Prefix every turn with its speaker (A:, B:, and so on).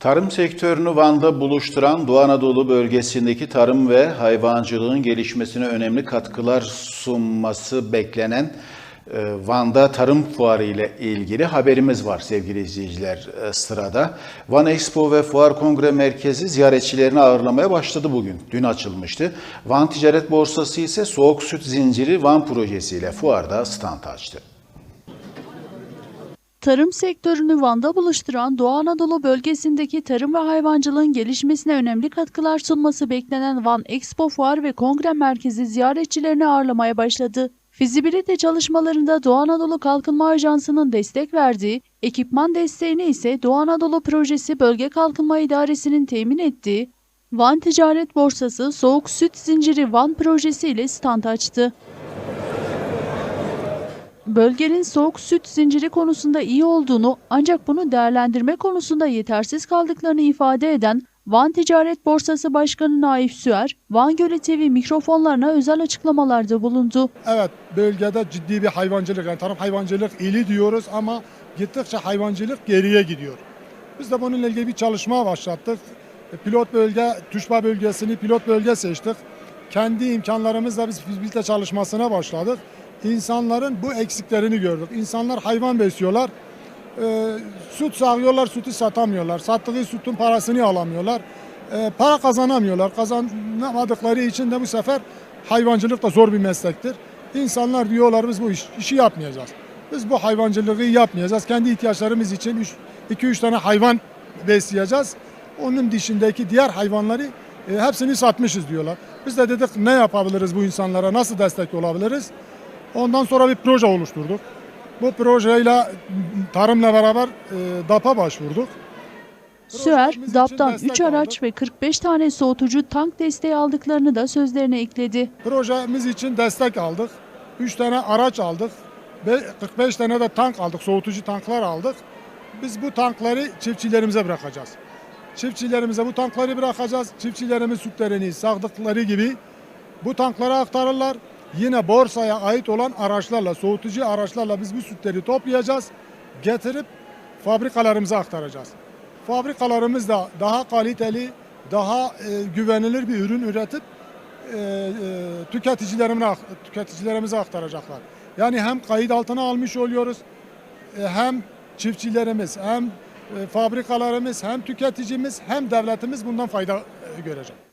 A: Tarım sektörünü Van'da buluşturan Doğu Anadolu bölgesindeki tarım ve hayvancılığın gelişmesine önemli katkılar sunması beklenen e, Van'da Tarım Fuarı ile ilgili haberimiz var sevgili izleyiciler e, sırada. Van Expo ve Fuar Kongre Merkezi ziyaretçilerini ağırlamaya başladı bugün. Dün açılmıştı. Van Ticaret Borsası ise Soğuk Süt Zinciri Van projesiyle fuarda stand açtı.
B: Tarım sektörünü Van'da buluşturan Doğu Anadolu bölgesindeki tarım ve hayvancılığın gelişmesine önemli katkılar sunması beklenen Van Expo Fuar ve Kongre Merkezi ziyaretçilerini ağırlamaya başladı. Fizibilite çalışmalarında Doğu Anadolu Kalkınma Ajansı'nın destek verdiği, ekipman desteğini ise Doğu Anadolu Projesi Bölge Kalkınma İdaresi'nin temin ettiği, Van Ticaret Borsası Soğuk Süt Zinciri Van projesi ile stand açtı. Bölgenin soğuk süt zinciri konusunda iyi olduğunu ancak bunu değerlendirme konusunda yetersiz kaldıklarını ifade eden Van Ticaret Borsası Başkanı Naif Süer, Van Gölü TV mikrofonlarına özel açıklamalarda bulundu.
C: Evet bölgede ciddi bir hayvancılık yani tarım hayvancılık ili diyoruz ama gittikçe hayvancılık geriye gidiyor. Biz de bununla ilgili bir çalışma başlattık. E, Pilot bölge, Tuşba bölgesini pilot bölge seçtik. Kendi imkanlarımızla biz fizibilite çalışmasına başladık. İnsanların bu eksiklerini gördük. İnsanlar hayvan besliyorlar. E, süt sağıyorlar, sütü satamıyorlar. Sattığı sütün parasını alamıyorlar. E, para kazanamıyorlar. Kazanamadıkları için de bu sefer hayvancılık da zor bir meslektir. İnsanlar diyorlar biz bu iş, işi yapmayacağız. Biz bu hayvancılığı yapmayacağız. Kendi ihtiyaçlarımız için 2-3 tane hayvan besleyeceğiz. Onun dışındaki diğer hayvanları e, hepsini satmışız diyorlar. Biz de dedik ne yapabiliriz bu insanlara, nasıl destek olabiliriz? Ondan sonra bir proje oluşturduk. Bu projeyle tarımla beraber e, DAP'a başvurduk.
B: Süer, DAP'tan
C: destek
B: 3 araç
C: aldık.
B: ve 45 tane soğutucu tank desteği aldıklarını da sözlerine ekledi.
C: Projemiz için destek aldık. 3 tane araç aldık. Ve 45 tane de tank aldık. Soğutucu tanklar aldık. Biz bu tankları çiftçilerimize bırakacağız. Çiftçilerimize bu tankları bırakacağız. Çiftçilerimiz sütlerini sağdıkları gibi bu tanklara aktarırlar. Yine borsaya ait olan araçlarla, soğutucu araçlarla biz bu sütleri toplayacağız. Getirip fabrikalarımıza aktaracağız. Fabrikalarımız da daha kaliteli, daha e, güvenilir bir ürün üretip e, e, tüketicilerimize, tüketicilerimize aktaracaklar. Yani hem kayıt altına almış oluyoruz, e, hem çiftçilerimiz, hem e, fabrikalarımız, hem tüketicimiz, hem devletimiz bundan fayda e, görecek.